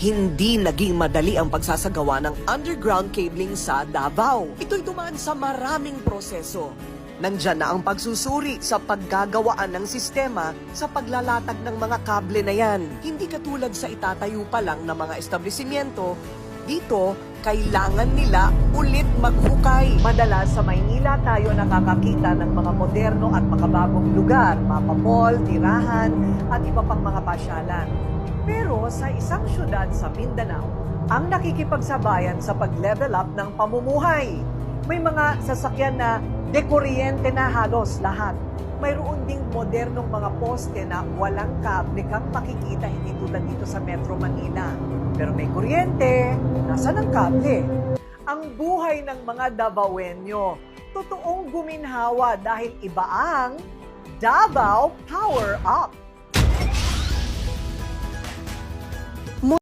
hindi naging madali ang pagsasagawa ng underground cabling sa Davao. Ito'y dumaan sa maraming proseso. Nandyan na ang pagsusuri sa paggagawaan ng sistema sa paglalatag ng mga kable na yan. Hindi katulad sa itatayo pa lang ng mga establishmento, dito, kailangan nila ulit maghukay. Madalas sa Maynila tayo nakakakita ng mga moderno at makabagong lugar, mapapol, tirahan, at iba pang mga pasyalan. Pero sa isang syudad sa Mindanao, ang nakikipagsabayan sa pag-level up ng pamumuhay. May mga sasakyan na dekuryente na halos lahat. Mayroon ding modernong mga poste na walang kable kang makikita hindi tulad dito sa Metro Manila. Pero may kuryente, nasa ng kable? Ang buhay ng mga Davaoenyo, totoong guminhawa dahil iba ang Davao Power Up. Muy